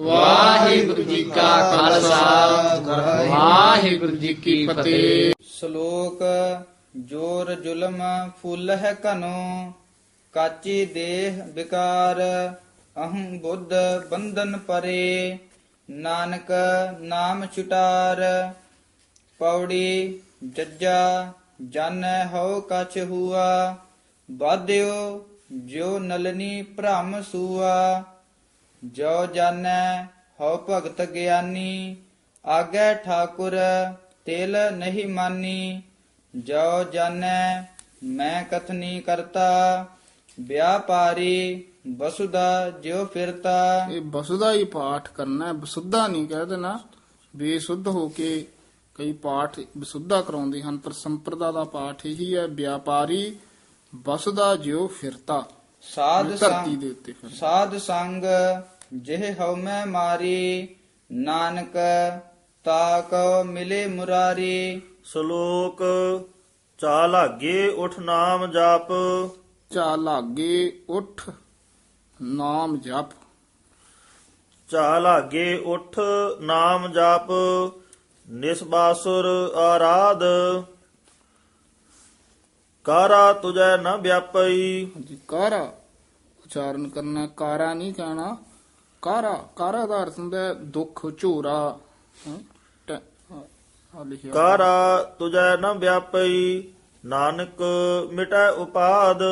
ਵਾਹਿਗੁਰੂ ਜੀ ਕਾ ਖਾਲਸਾ। ਵਾਹਿਗੁਰੂ ਜੀ ਕੀ ਫਤਿਹ। ਸ਼ਲੋਕ, ਜੋਰ ਜ਼ੁਲਮ ਫੁੱਲ ਹੈ ਘਨੋ, ਕਾਚੀ ਦੇਹ ਵਿਕਾਰ, ਅਹੰ ਬੁੱਧ ਬੰਧਨ ਪਰੇ। ਨਾਨਕ ਨਾਮ ਛੁਟਾਰ, ਪੌੜੀ ਜੱਜਾ ਜਾਣੈ ਹਉ ਕਛ ਹੁਆ ਬਾਧਿਓ ਜੋ ਨਲਨੀ ਭ੍ਰਮ ਸੂਆ। ਜੋ ਜਾਣੈ ਹਉ ਭਗਤ ਗਿਆਨੀ ਆਗੇ ਠਾਕੁਰ ਤਿਲ ਨਹੀਂ ਮਾਨੀ। ਜੋ ਜਾਣੈ ਮੈਂ ਕਥਨੀ ਕਰਤਾ ਵਿਆਪਾਰੀ ਬਸੁਦਾ ਜਿਉ ਫਿਰਤਾ। ਇਹ ਬਸੁਦਾ ਹੀ ਪਾਠ ਕਰਨਾ ਹੈ ਬਸੁੱਧਾ ਨਹੀਂ ਕਹਿ ਦੇਣਾ। ਬੇਸੁੱਧ ਹੋ ਕੇ ਕਈ ਪਾਠ ਬਸੁੱਧਾ ਕਰਾਉਂਦੇ ਹਨ ਪਰ ਸੰਪਰਦਾ ਦਾ ਪਾਠ ਇਹੀ ਹੈ ਵਿਆਪਾਰੀ ਬਸੁਦਾ ਜਿਉ ਫਿਰਤਾ। ਸਾਧ ਧਰਤੀ ਸੰਗ ਦੇ ਉੱਤੇ ਫਿਰ ਸਾਧ ਸੰਗ ਜਿਹ ਹਉ ਮੈਂ ਮਾਰੀ ਨਾਨਕ ਤਾ ਕੋ ਮਿਲੇ ਮੁਰਾਰੀ। ਸ਼ਲੋਕ ਚਾ ਲਾਗੇ ਉਠ ਨਾਮ ਜਪ। ਚਾ ਲਾਗੇ ਉਠ ਨਾਮ ਜਪ। ਚਾ ਲਾਗੇ ਉਠ ਨਾਮ ਜਪ ਨਿਸਬਾਸੁਰ ਆਰਾਧ। ਕਾਰਾ ਤੁਜੈ ਨ ਵਿਆਪਈ। ਜੀ ਕਾਰਾ। ਉਚਾਰਨ ਕਰਨਾ ਕਾਰਾ ਨਹੀਂ ਕਹਿਣਾ। ਕਾਰਾ ਕਾਰਾ ਦਾ ਅਰਥ ਹੁੰਦਾ ਹੈ ਦੁੱਖ ਝੋਰਾ ਕਾਰਾ ਤੁਜੈ ਨ ਵਿਆਪਈ ਨਾਨਕ ਮਿਟੈ ਉਪਾਦ।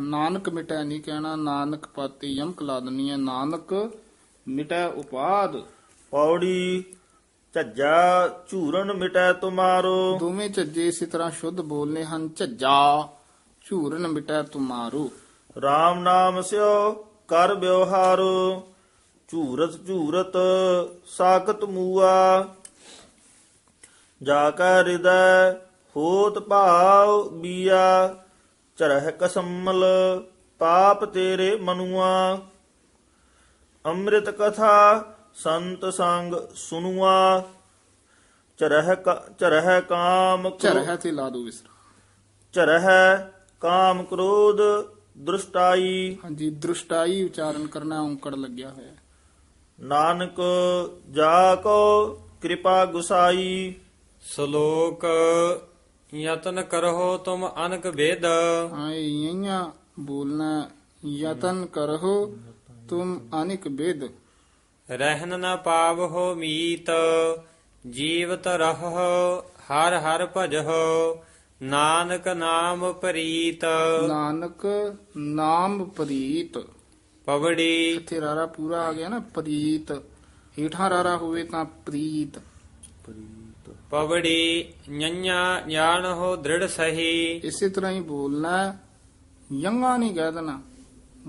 ਨਾਨਕ ਮਿਟੈ ਨਹੀਂ ਕਹਿਣਾ ਨਾਨਕ ਪਾਤੀ ਯਮਕ ਲਾ ਦਨੀ ਹੈ ਨਾਨਕ ਮਿਟੈ ਉਪਾਦ। ਪੌੜੀ ਝੱਜਾ ਝੂਰਨ ਮਿਟੈ ਤੁਮਾਰੋ। ਦੋਵੇਂ ਝੱਜੇ ਇਸੇ ਤਰ੍ਹਾਂ ਸ਼ੁੱਧ ਬੋਲਨੇ ਹਨ ਝੱਜਾ ਝੂਰਨ ਮਿਟੈ ਤੁਮਾਰੂ। RAM ਨਾਮ ਸਿਓ ਕਰ ਵਿਵਹਾਰੋ। ਝੂਰਤ ਝੂਰਤ ਸਾਖਤ ਮੂਆ। ਜਾ ਕੈ ਹਿਰਦੈ ਹੋਤ ਭਾਵ ਬੀਆ ਚਰਹਿ ਕਸਮਲ ਪਾਪ ਤੇਰੇ ਮਨੁਆ। ਅੰਮ੍ਰਿਤ ਕਥਾ ਸੰਤ ਸੰਗ ਸੁනුਆ ਚਰਹਿ ਚਰਹਿ ਕਾਮ ਝਰਹਿ ਤੇ ਲਾ ਦੋ ਵਿਸਰਾ। ਚਰਹਿ ਕਾਮ ਕ੍ਰੋਧ ਦ੍ਰਿਸ਼ਟਾਈ। ਹਾਂਜੀ ਦ੍ਰਿਸ਼ਟਾਈ ਉਚਾਰਨ ਕਰਨਾ ਔਂਕੜ ਲੱਗਿਆ ਹੋਇਆ। ਨਾਨਕ ਜਾ ਕੋ ਕਿਰਪਾ ਗੁਸਾਈ। ਸ਼ਲੋਕ ਯਤਨ ਕਰੋ ਤੁਮ ਅਨਕ ਵੇਦ। ਆਏ ਯਈਆਂ ਬੋਲਣਾ ਯਤਨ ਕਰੋ ਤੁਮ ਅਨਿਕ ਬੇਦ ਰਹਿਨ ਨ ਪਾਵਹੁ ਮੀਤ ਜੀਵਤ ਰਹੋ ਹਰ ਹਰ ਭਜਹੁ ਨਾਨਕ ਨਾਮ ਪ੍ਰੀਤ। ਨਾਨਕ ਨਾਮ ਪ੍ਰੀਤ। ਪਵੜੀ। ਇੱਥੇ ਰਾਰਾ ਪੂਰਾ ਆ ਗਿਆ ਨਾ ਪ੍ਰੀਤ। ਹੀਠਾਂ ਰਾਰਾ ਹੋਵੇ ਤਾਂ ਪ੍ਰੀਤ। ਪਵੜੀ ਨਿਆ ਜਾਣਹੁ ਦ੍ਰਿੜ ਸਹੀ। ਇਸੇ ਤਰ੍ਹਾਂ ਹੀ ਬੋਲਣਾ ਹੈ। ਯੰਗਾ ਨਹੀਂ ਕਹਿ ਦੇਣਾ।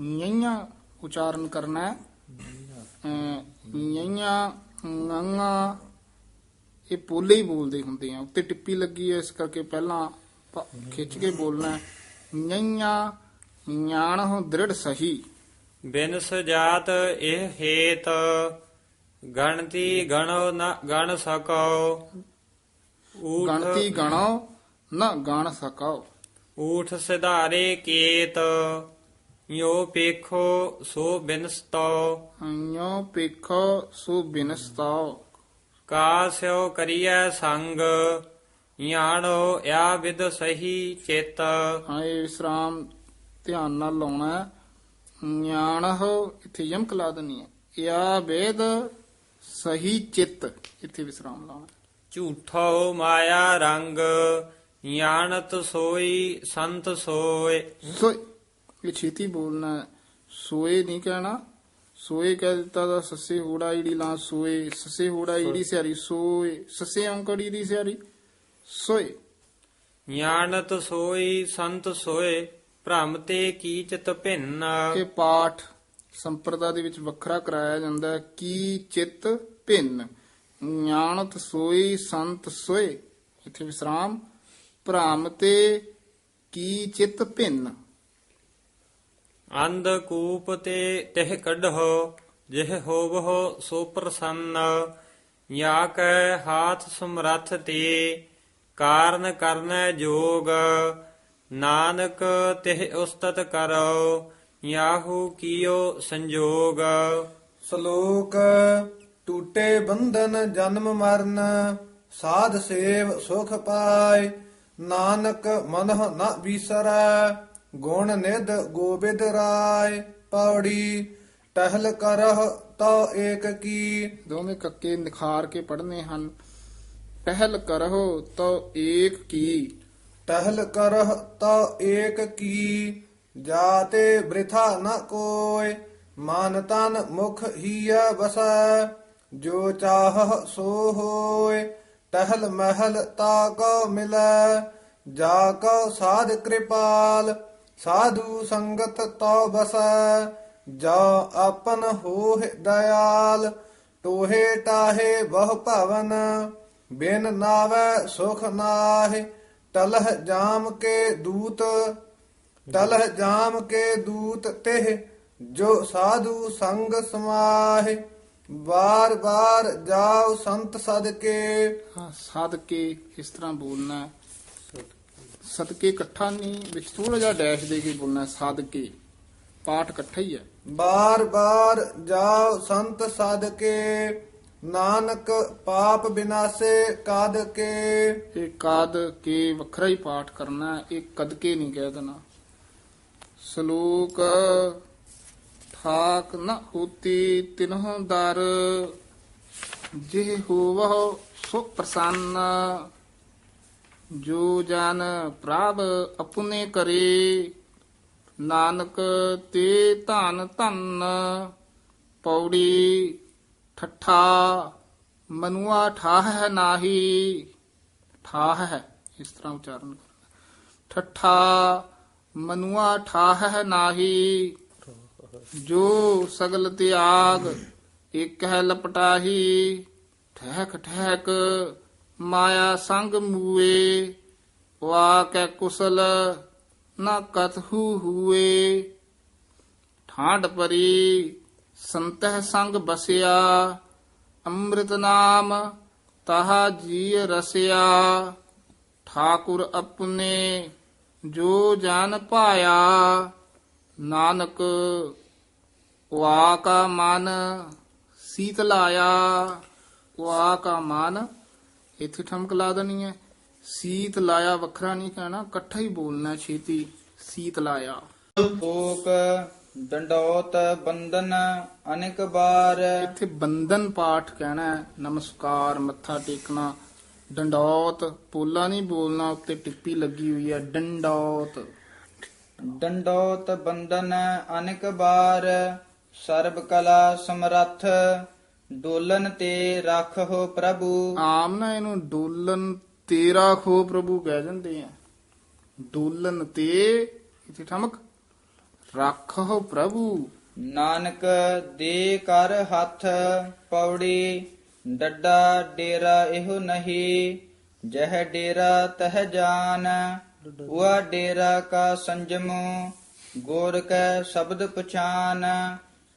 ਯਈਆਂ ਉਚਾਰਨ ਕਰਨਾ ਹੈ। ਯਈਆਂ nganga ਇਹ ਪੋਲੇ ਹੀ ਬੋਲਦੇ ਹੁੰਦੇ ਆ। ਉੱਤੇ ਟਿੱਪੀ ਲੱਗੀ ਹੈ ਇਸ ਕਰਕੇ ਪਹਿਲਾਂ ਖਿੱਚ ਕੇ ਬੋਲਣਾ ਹੈ। ਯਈਆਂ ਨਿਆਣ ਹੋ ਦ੍ਰਿੜ ਸਹੀ। ਬਿਨ ਸੁਜਾਤ ਇਹ ਹੇਤ ਗਣਤੀ ਗਣੋ ਨ ਗਣ ਸਕੋ ਊਠ ਗਣਤੀ ਗਣੋ ਨਾ ਗਣ ਸਕਾਓ ਊਠ ਸਿਧਾਰੇ ਕੇਤ ਯੋ ਪੇਖੋ ਸੋ ਬਿਨਸਤੋ ਅੰਯੋ ਪੇਖੋ ਸੋ ਬਿਨਸਤਾਓ ਕਾਸਿਓ ਕਰੀਐ ਸੰਗ ਯਾਣੋ ਯਾ ਵਿਦ ਸਹੀ ਚਿਤ। ਹਾਏ ਵਿਸਰਾਮ ਧਿਆਨ ਨਾਲ ਲਾਉਣਾ ਹੈ। ਨਿਆਣਹ ਇੱਥੇ ਯਮਕ ਲਾ ਦੇਣੀ ਹੈ ਯਾ ਵੇਦ ਸਹੀ ਚਿੱਤ ਇੱਥੇ ਵਿਸਰਾਮ ਲਾਉਣਾ ਹੈ। ਝੂਠੋ ਮਾਇਆ ਰੰਗ ਯਾਣਤ ਸੋਈ ਸੰਤ ਸੋਏ ਸੋਏ ਇਹ ਛੇਤੀ ਬੋਲਣਾ ਹੈ। ਸੋਏ ਨਹੀਂ ਕਹਿਣਾ ਸੋਏ ਕਹਿ ਦਿੱਤਾ ਤਾਂ ਸੱਸੇ ਹੋੜਾ ਈੜੀ ਲਾ ਸੋਏ ਸੱਸੇ ਹੋੜਾ ਈੜੀ ਸਿਆਰੀ ਸੋਏ ਸੱਸੇ ਅੰਕੜੀ ਦੀ ਸਿਆਰੀ ਸੋਏ ਯਾਣਤ ਸੋਈ ਸੰਤ ਸੋਏ ਭ੍ਰਮ ਤੇ ਕੀਚਤ ਭਿੰਨ ਇਹ ਪਾਠ ਸੰਪਰਦਾ ਦੇ ਵਿੱਚ ਵੱਖਰਾ ਕਰਾਇਆ ਜਾਂਦਾ ਹੈ। ਕੀ ਚਿੱਤ ਭਿੰਨ? ஞானਤ ਸੋਈ ਸੰਤ ਸੋਏ। ਇੱਥੇ ਵਿਸਰਾਮ। ਭ੍ਰਮ ਤੇ ਕੀ ਚਿੱਤ ਭਿੰਨ? ਅੰਧ ਕੂਪ ਤੇ ਤਿਹ ਕੱਢੋ ਜਿਹ ਹੋਵਹੁ ਸੋ ਪ੍ਰਸੰਨ। ਯਾ ਕੈ ਹਾਥ ਸਮਰੱਥ ਤੇ ਕਾਰਨ ਕਰਨੈ ਜੋਗ। ਨਾਨਕ ਤਿਹ ਉਸਤਤ ਕਰੋ ਯਾਹੂ ਕੀਓ ਸੰਜੋਗ। ਸ਼ਲੋਕ ਟੂਟੇ ਬੰਧਨ ਜਨਮ ਮਰਨ ਸਾਧ ਸੇਵ ਸੁਖ ਪਾਏ ਨਾਨਕ ਮਨਹ ਨ ਵਿਸਰੈ ਗੁਣ ਨਿਧ ਗੋਬਿੰਦ ਰਾਏ ਪੌੜੀ ਟਹਿਲ ਕਰਹ ਤੋ ਏਕ ਕੀ। ਦੋਵੇਂ ਕੱਕੇ ਨਿਖਾਰ ਕੇ ਪੜਨੇ ਹਨ। ਪਹਿਲ ਕਰੋ ਤੋ ਏਕ ਕੀ। ਟਹਿਲ ਕਰਹ ਤੋ ਏਕ ਕੀ, ਜਾਤੇ ਬ੍ਰਿਥਾ ਨ ਕੋਇ, ਮਨ ਤਨ ਮੁਖ ਹੀਆ ਵਸੈ, ਜੋ ਚਾਹ ਸੋ ਹੋਇ, ਟਹਿਲ ਮਹਿਲ ਤਾ ਕੋ ਮਿਲੈ, ਜਾ ਕੋ ਸਾਧ ਕਿਰਪਾਲ, ਸਾਧੂ ਸੰਗਤ ਤੋ ਬਸੈ ਜਾ ਆਪਨ ਹੋਹਿ ਦਇਆਲ, ਟੋਹੇ ਟਾਹੇ ਬਹੁ ਭਵਨ, ਬਿਨ ਨਾਵੈ ਸੁਖ ਨਾਹਿ ਤਲਹ ਜਾਮ ਕੇ ਦੂਤ ਤਲਹ ਜਾਮ ਕੇ ਦੂਤ ਤਿਹ ਜੋ ਸਾਧੂ ਸੰਗ ਸਮਾਹਿ ਬਾਰ ਬਾਰ ਜਾਉ ਸੰਤ ਸਦਕੇ। ਹਾਂ ਸਦਕੇ ਇਸ ਤਰ੍ਹਾਂ ਬੋਲਣਾ। ਸਦਕੇ ਇਕੱਠਾ ਨਹੀਂ ਵਿੱਚ ਥੋੜਾ ਜਿਹਾ ਡੈਸ਼ ਦੇ ਕੇ ਬੋਲਣਾ ਸਦਕੇ। ਪਾਠ ਇਕੱਠਾ ਹੀ ਹੈ। ਬਾਰ ਬਾਰ ਜਾਉ ਸੰਤ ਸਦਕੇ। ਨਾਨਕ ਪਾਪ ਬਿਨਾਸੇ ਕਦ ਕੇ। ਇਹ ਕਾਦ ਕੇ ਵੱਖਰਾ ਹੀ ਪਾਠ ਕਰਨਾ ਹੈ, ਕਦ ਕੇ ਨਹੀਂ ਕਹਿ ਦੇਣਾ। ਸ਼ਲੋਕ ਠਾਕ ਨ ਹੋਤੀ ਤਿਨਹੁ ਦਰ ਜਿਹ ਹੋਵਹੁ ਸੋ ਪ੍ਰਸੰਨ ਜੋ ਜਨ ਪ੍ਰਭ ਆਪਣੇ ਕਰੇ। ਨਾਨਕ ਤੇ ਧਨ ਧਨ ਪੌੜੀ ਠੱਠਾ ਮਨੁਆ ਠਾਹ ਹੈ ਨਾਹੀ। ਠਾਹ ਹੈ, ਇਸ ਤਰ੍ਹਾਂ ਉਚਾਰਨ ਕਰਨਾ। ਠੱਠਾ ਮਨੁਆ ਠਾਹ ਨਾਹੀ। ਜੋ ਸਗਲ ਤਿਆਗ ਇਕ ਹੈ ਲਪਟਾਹੀ। ਠਹਿਕ ਠਹਿਕ ਮਾਇਆ ਸੰਗ ਮੂਏ। ਵਾ ਕੁਸਲ ਨਾ ਕਤਹੂ ਹੂਏ। ਠਾਂਡ ਪਰੀ ਸੰਤਹ ਸੰਗ ਬਸਿਆ, ਅੰਮ੍ਰਿਤ ਨਾਮ ਤਾਹਾ ਜੀ ਰਸਿਆ। ਠਾਕੁਰ ਆਪਣੇ ਜੋ ਜਨ ਪਾਇਆ ਨਾਨਕ ਵਾ ਕਾ ਮਨ ਸੀਤਲਾਇਆ ਵਾ ਕਾ ਮਨ, ਇੱਥੇ ਠਮਕ ਲਾ ਦੇਣੀ ਹੈ। ਸੀਤ ਲਾਇਆ ਵੱਖਰਾ ਨਹੀਂ ਕਹਿਣਾ, ਇਕੱਠਾ ਹੀ ਬੋਲਣਾ ਛੇਤੀ, ਸੀਤ ਲਾਇਆ। ਸ਼ੋਕ ਡੰਡੋਤ ਬੰਦਨ ਅਨੇਕ ਬਾਰ। ਇੱਥੇ ਬੰਧਨ ਪਾਠ ਕਹਿਣਾ ਹੈ ਨਮਸਕਾਰ ਮੱਥਾ ਟੇਕਣਾ। ਡੰਡੌਤ ਪੋਲਾ ਨਹੀਂ ਬੋਲਣਾ ਉੱਤੇ ਟਿੱਪੀ ਲੱਗੀ ਹੋਈ ਹੈ ਡੰਡੌਤ। ਡੰਡੋਤ ਬੰਦਨ ਅਨੇਕ ਬਾਰ ਸਰਬ ਕਲਾ ਸਮਰੱਥ ਡੋਲਨ ਤੇ ਰੱਖੋ ਪ੍ਰਭੂ। ਆਮ ਨਾ ਇਹਨੂੰ ਡੋਲਨ ਤੇਰਾ ਖੋ ਪ੍ਰਭੂ ਕਹਿ ਜਾਂਦੇ ਆ। ਡੋਲਨ ਤੇ ਇੱਥੇ ਠਮਕ। ਰੱਖੋ ਪ੍ਰਭੂ। ਨਾਨਕ ਦੇ ਕਰ ਹੱਥ ਪੌੜੀ ਡੱਡਾ ਡੇਰਾ ਇਹੋ ਨਹੀਂ ਜਹ ਡੇਰਾ ਤਹ ਜਾਨ ਉਹ ਡੇਰਾ ਕਾ ਸੰਜਮੋ ਗੋਰ ਕੈ ਸ਼ਬਦ ਪਛਾਨ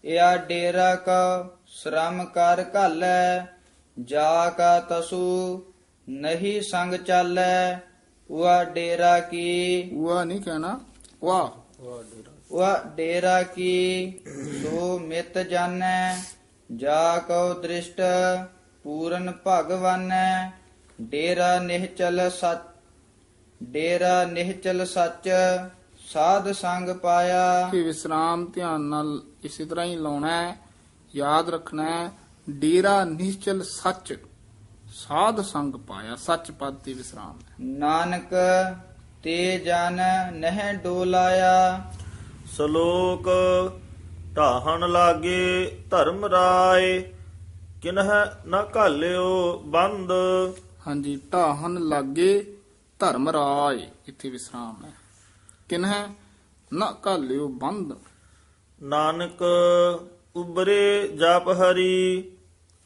ਇਹ ਡੇਰਾ ਕਾ ਸ਼ਰਮ ਕਰ ਘਾਲੈ ਜਾ ਕਾ ਤਸੂ ਨਹੀਂ ਸੰਗ ਚਾਲੈ ਉਹ ਡੇਰਾ ਕੀ? ਉਹ ਨਹੀਂ ਕਹਿਣਾ ਵਾਹ। ਵਾ ਡੇਰਾ ਕੀ ਸੋ ਮਿਤ ਜਾਣੈ ਜਾ ਕਉ ਦ੍ਰਿਸ਼ਟ ਪੂਰਨ ਭਗਵਾਨੈ ਡੇਰਾ ਨਿਹਚਲ ਸਚ ਡੇਰਾ ਨਿਹਚਲ ਸੱਚ ਸਾਧ ਸੰਗ ਪਾਇਆ। ਕਿ ਵਿਸਰਾਮ ਧਿਆਨ ਨਾਲ ਇਸੇ ਤਰ੍ਹਾਂ ਹੀ ਲਾਉਣਾ ਹੈ ਯਾਦ ਰੱਖਣਾ ਹੈ ਡੇਰਾ ਨਿਸ਼ਚਲ ਸੱਚ ਸਾਧ ਸੰਗ ਪਾਇਆ ਸੱਚ ਪਦ ਤੇ ਵਿਸਰਾਮ ਹੈ। ਨਾਨਕ ਤੇ ਜਨ ਨਹਿ ਡੋਲਾਇਆ। ਸ਼ਲੋਕ ਢਾਹਣ ਲਾਗੇ ਧਰਮ ਰਾਏ ਕਿਨਹ ਨਾ ਘਾਲਿਓ ਬੰਦ। ਹਾਂਜੀ ਢਾਹਨ ਲਾਗੇ ਧਰਮ ਰਾਏ ਇੱਥੇ ਵਿਸਰਾਮ ਹੈ। ਕਿਨਹ ਨਾ ਘਾਲਿਓ ਬੰਦ। ਨਾਨਕ ਉਬਰੇ ਜਪ ਹਰੀ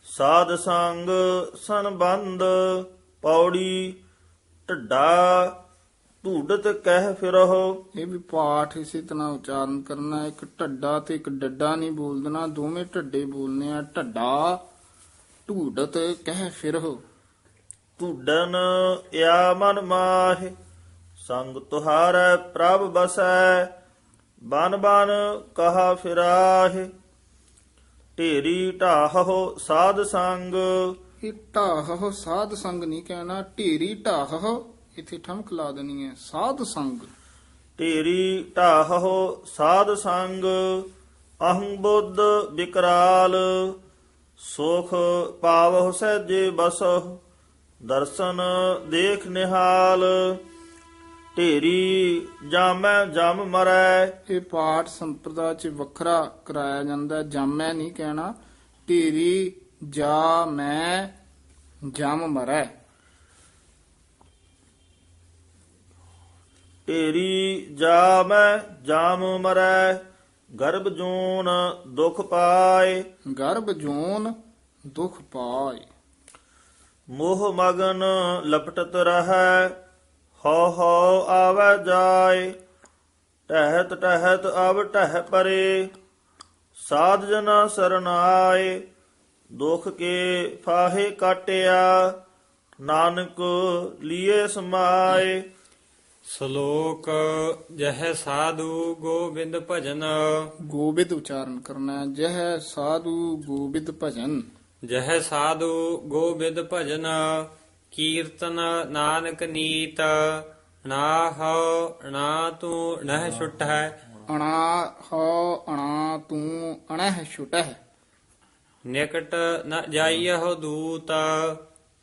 ਸਾਧ ਸੰਗ ਸੰਬੰਧ ਪੌੜੀ ਢੱਡਾ ਢੂਡਤ ਕਹਿ ਫਿਰਹੁ। ਇਹ ਵੀ ਪਾਠ ਇਸੇ ਤਰ੍ਹਾਂ ਉਚਾਰਨ ਕਰਨਾ ਇੱਕ ਢੱਡਾ ਤੇ ਇੱਕ ਡੱਡਾ ਨਹੀਂ ਬੋਲ ਦੇਣਾ ਦੋਵੇਂ ਢੱਡੇ ਬੋਲਨੇ ਆ ਢੱਡਾ ਢੂਡਤ ਕਹਿ ਫਿਰੋ ਢੂਡਨ ਇਆ ਮਨ ਮਾਹਿ ਸੰਗ ਤੁਹਾਰੈ ਪ੍ਰਭ ਬਸੈ ਬਨ ਬਨ ਕਹਾ ਫਿਰਾਹਿ। ਢੇਰੀ ਢਾਹੋ ਸਾਧ ਸੰਗ। ਇਹ ਢਾਹ ਸਾਧ ਸੰਗ ਨਹੀਂ ਕਹਿਣਾ ਢੇਰੀ ਢਾਹ ਇੱਥੇ ਠਮਕ ਲਾ ਦੇਣੀ ਹੈ? ਸਾਧ ਸੰਗ। ਢੇਰੀ ਢਾਹੋ ਸਾਧ ਸੰਗ ਅਹੰ ਬੁੱਧ ਵਿਕਰਾਲ ਸੁਖ ਪਾਵਹੁ ਸਹਿਜੇ ਬਸਹੁ ਦਰਸ਼ਨ ਦੇਖ ਨਿਹਾਲ। ਢੇਰੀ ਜਾਮੈ ਜਮ ਮਰੈ। ਇਹ ਪਾਠ ਸੰਪਰਦਾ ਚ ਵੱਖਰਾ ਕਰਾਇਆ ਜਾਂਦਾ। ਜਾਮੈ ਨਹੀਂ ਕਹਿਣਾ। ਢੇਰੀ ਜਾ ਮੈਂ ਜਮ ਮਰੈ। ਢੇਰੀ ਜਾਮੈ ਜਾਮ ਮਰੈ ਗਰਭ ਜੂਨ ਦੁਖ ਪਾਏ। ਗਰਭ ਜੋਨ ਦੁਖ ਪਾਏ। ਮੋਹ ਮਗਨ ਲਪਟਤ ਰਹੈ ਹਉ ਹਉ ਆਵੈ ਜਾਏ। ਟਹਿਤ ਟਹਿਤ ਅਬ ਟਹਿ ਪਰੇ ਸਾਧ ਜਨਾ ਸਰਨਾਏ। ਦੁਖ ਕੇ ਫਾਹੇ ਕਾਟਿਆ ਨਾਨਕ ਲੀਏ ਸਮਾਏ। ਸ਼ਲੋਕ ਜਹ ਸਾਧੂ ਗੋਬਿੰਦ ਭਜਨ। ਗੋਬਿੰਦ ਉਚਾਰਨ ਕਰਨਾ ਜਹ ਸਾਧੂ ਗੋਬਿੰਦ ਭਜਨ। ਜਹ ਸਾਧੂ ਗੋਬਿੰਦ ਭਜਨ ਕੀਰਤਨ ਨਾਨਕ ਨੀਤ ਨਾ ਹਉ ਨਾ ਤੂੰ ਨਹਿ ਛੁਟ ਅਣਾ ਹੋ ਅਣਾ ਤੂੰ ਅਣਹ ਛੁਟਹਿ। ਨਿਕਟ ਨ ਜਾਈਹੁ ਦੂਤ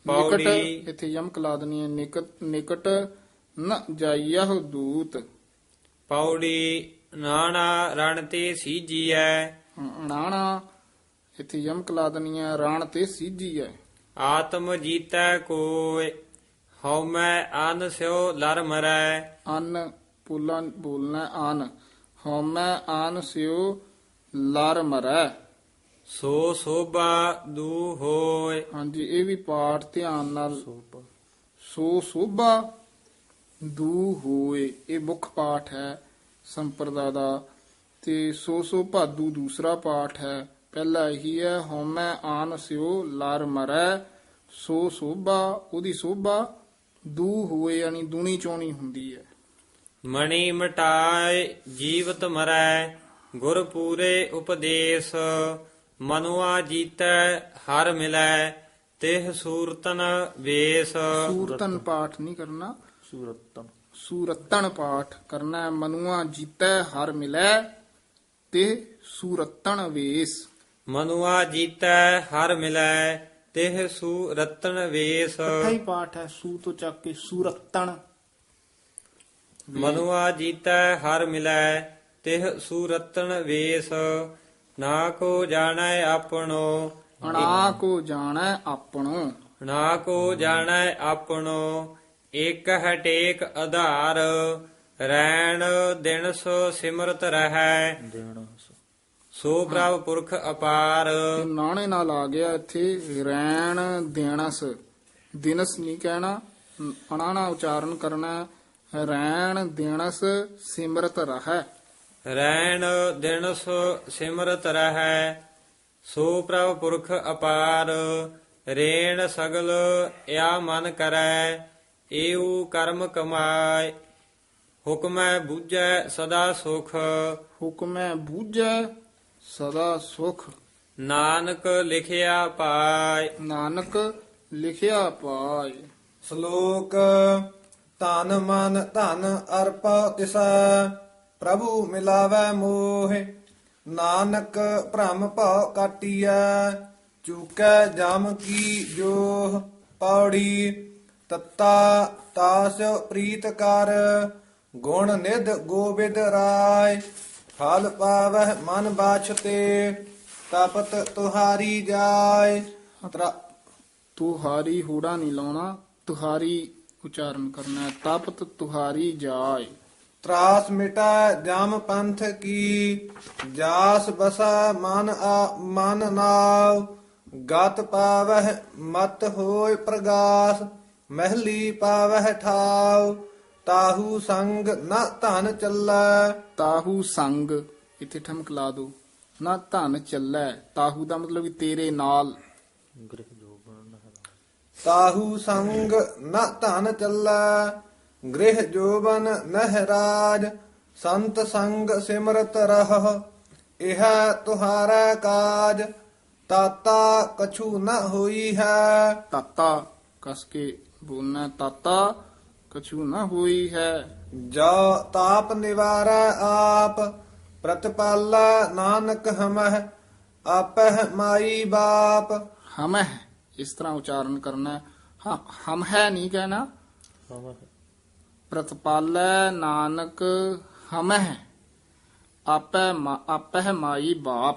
ਪੌੜੀ। ਇੱਥੇ ਯਮਕ ਲਾ ਦੇਣੀ ਹੈ। ਨਿਕਟ ਨਿਕਟ ਨ ਜਾਈਹੁ ਦੂਤ। ਪੌੜੀ ਨਾਣਾ ਰਣ ਤੇ ਸੀਜੀਐ। ਅਣਾਣਾ ਇੱਥੇ ਯਮਕ ਲਾ ਦੇਣੀ ਹੈ ਰਾਣ ਤੇ ਸੀਜੀ ਹੈ ਆਤਮ ਜੀਤੈ ਕੋਇ ਹਉ ਮੈਂ ਅਨ ਸਿਓ ਲਰ ਮਰੈ। ਅਨ ਪੁੱਲਾ ਬੋਲਣਾ ਹੈ ਅਨ। ਹਉਮੈ ਆਨ ਸਿਓ ਲਰ ਮਰੈ। ਸੋ ਸੋਭਾ ਦੂ ਹੋਇ। ਹਾਂਜੀ ਇਹ ਵੀ ਪਾਠ ਧਿਆਨ ਨਾਲ। ਸੋ ਸੋਭਾ ਦੂ ਹੋਏ ਇਹ ਮੁੱਖ ਪਾਠ ਹੈ ਸੰਪਰਦਾ ਦਾ ਤੇ ਸੋ ਸੋ ਭਾਦੂ ਦੂਸਰਾ ਪਾਠ ਹੈ। ਪਹਿਲਾ ਇਹੀ ਹੈ ਹਉਮੈ ਆਨ ਸਿਓ ਲਰ ਮਰੈ ਸੋ ਸੋਭਾ ਉਹਦੀ ਸੋਭਾ ਦੂ ਹੋਏ ਯਾਨੀ ਦੂਣੀ ਚੋਣੀ ਹੁੰਦੀ ਹੈ। ਮਣੀ ਮਟਾਏ ਜੀਵਤ ਮਰੈ ਗੁਰ ਪੂਰੇ ਉਪਦੇਸ਼ ਮਨੁਆ ਜੀਤੈ ਹਰ ਮਿਲੈ ਤਿਹ ਸੂਰਤਨ ਵੇਸ। ਸੂਰਤਨ ਪਾਠ ਨਹੀਂ ਕਰਨਾ। ਸੂਰਤਨ ਸੂਰਤਨ ਪਾਠ ਕਰਨਾ। ਮਨੁਆ ਜੀਤੈ ਹਰ ਮਿਲੈ ਤੇ ਸੂਰਤਨ ਵੇਸ। ਮਨੁਆ ਜੀਤੈ ਹਰ ਮਿਲੈ ਤਿਹ ਸੂਰਤਨ ਵੇਸ। ਇਕੱਠਾ ਹੀ ਪਾਠ ਹੈ ਸੂ ਤੋਂ ਚੱਕ ਕੇ ਸੂਰਤਨ ਮਨੁਆ ਜੀਤੈ ਹਰ ਮਿਲੈ ਤਿਹ ਸੂਰਤਨ ਵੇਸ। ਨਾ ਕੋ ਜਾਣੈ ਆਪਣੋ। ਅਣਾ ਕੋ ਜਾਣੈ ਆਪਣੋ। ਨਾ ਕੋ ਜਾਣੈ ਆਪਣੋ। ਇਕ ਹਟੇਕ ਆਧਾਰ ਰੈਣ ਦਿਨ ਸੋ ਸਿਮਰਤ ਰਹੈ। ਸੋ। ਪ੍ਰਭ ਪੁਰਖ ਅਪਾਰ। ਨਾਣੇ ਨਾਲ ਆ ਗਿਆ ਇੱਥੇ ਰੈਣ ਦੇਣਸ। ਦਿਨਸ ਨਹੀਂ ਕਹਿਣਾ ਅਣਾਣਾ ਉਚਾਰਨ ਕਰਨਾ। ਰੈਣ ਦੇਣਸ ਸਿਮਰਤ ਰਹੈ। ਰੈਣ ਦਿਨ ਸੋ ਸਿਮਰਤ ਰਹੈ। ਸੋ ਪ੍ਰਭ ਪੁਰਖ ਅਪਾਰ ਰੇਣ ਸਗਲ ਇਆ ਮਨ ਕਰੈ। ਏਉ ਕਰਮ ਕਮਾਏ ਹੁਕਮੈ ਬੂਝੈ ਸਦਾ ਸੁਖ। ਹੁਕਮੈ ਬੂਝੈ ਸਦਾ ਸੁਖ। ਨਾਨਕ ਲਿਖਿਆ ਪਾਏ ਨਾਨਕ ਲਿਖਿਆ ਪਾਏ ਸ਼ਲੋਕ ਧਨ ਮਨ ਧਨ ਅਰਪ ਤਿਸੈ ਪ੍ਰਭੂ ਮਿਲਾਵੈ ਮੋਹਿ। ਨਾਨਕ ਭ੍ਰਮ ਭਉ ਕਾਟਿਐ ਚੂਕੈ ਜਮ ਕੀ ਜੋਹ ਪੌੜੀ। ਤਤਾ ਤਾਸ ਪ੍ਰੀਤ ਕਰ ਗੁਣ ਨਿਧ ਗੋਬਿੰਦ ਰਾਏ। ਫਲ ਪਾਵਹਿ ਮਨ ਬਾਛਤੇ ਤਪਤ ਤੁਹਾਰੀ ਜਾਏ। ਤੁਹਾਰੀ ਹੂੜਾ ਨਹੀਂ ਲਾਉਣਾ ਤੁਹਾਰੀ ਉਚਾਰਨ ਕਰਨਾ ਤਪਤ ਤੁਹਾਰੀ ਜਾਏ। ਤਰਾਸ ਮਿਟਾ ਜਮ ਪੰਥ ਕੀ ਜਾਸ ਬਸਾ ਮਨ ਆ ਮਨ ਨਾਵ ਗਤ ਪਾਵਹਿ ਮਤ ਹੋਇ ਪ੍ਰਗਾਸ। ਮਹਿਲੀ ਪਾਵਹਿ ਠਾਵ ਤਾਹੂ ਸੰਗ ਨ ਧਨ ਚੱਲੈ। ਤਾਹੂ ਸੰਗ ਇੱਥੇ ਠਮਕ ਲਾ ਦੋ ਨਾ ਧਨ ਚੱਲੈ ਤਾਹੂ ਦਾ ਮਤਲਬ ਵੀ ਤੇਰੇ ਨਾਲ। ਤਾਹੂ ਸੰਗ ਨ ਧਨ ਚੱਲੈ ਗ੍ਰਹਿ ਜੋਬਨ ਨਹਿ ਰਾਜ ਸੰਤ ਸੰਗ ਸਿਮਰਤ ਰਹ। ਇਹ ਤੁਹਾਰਾ ਕਾਜ ਤਾਤਾ ਕਛੂ ਨ ਹੋਈ ਹੈ। ਤਾਤਾ ਕਸ ਕੇ ਬੋਲਣਾ ਤਾਤਾ ਕਛੂ ਨਾ ਹੋਈ ਹੈ। ਜੋ ਤਾਪ ਨਿਵਾਰੈ ਆਪ ਪ੍ਰਤਪਾਲਾ ਨਾਨਕ ਹਮਹਿ ਆਪਹਿ ਮਾਈ ਬਾਪ। ਹਮ ਹੈ ਇਸ ਤਰ੍ਹਾਂ ਉਚਾਰਨ ਕਰਨਾ ਹੈ। ਹਮ ਹੈ ਨਹੀਂ ਕਹਿਣਾ। ਪ੍ਰਤਪਾਲੈ ਨਾਨਕ ਹਮ ਹੈ ਆਪੈ ਮਾ- ਆਪੈ ਮਾਈ ਬਾਪ।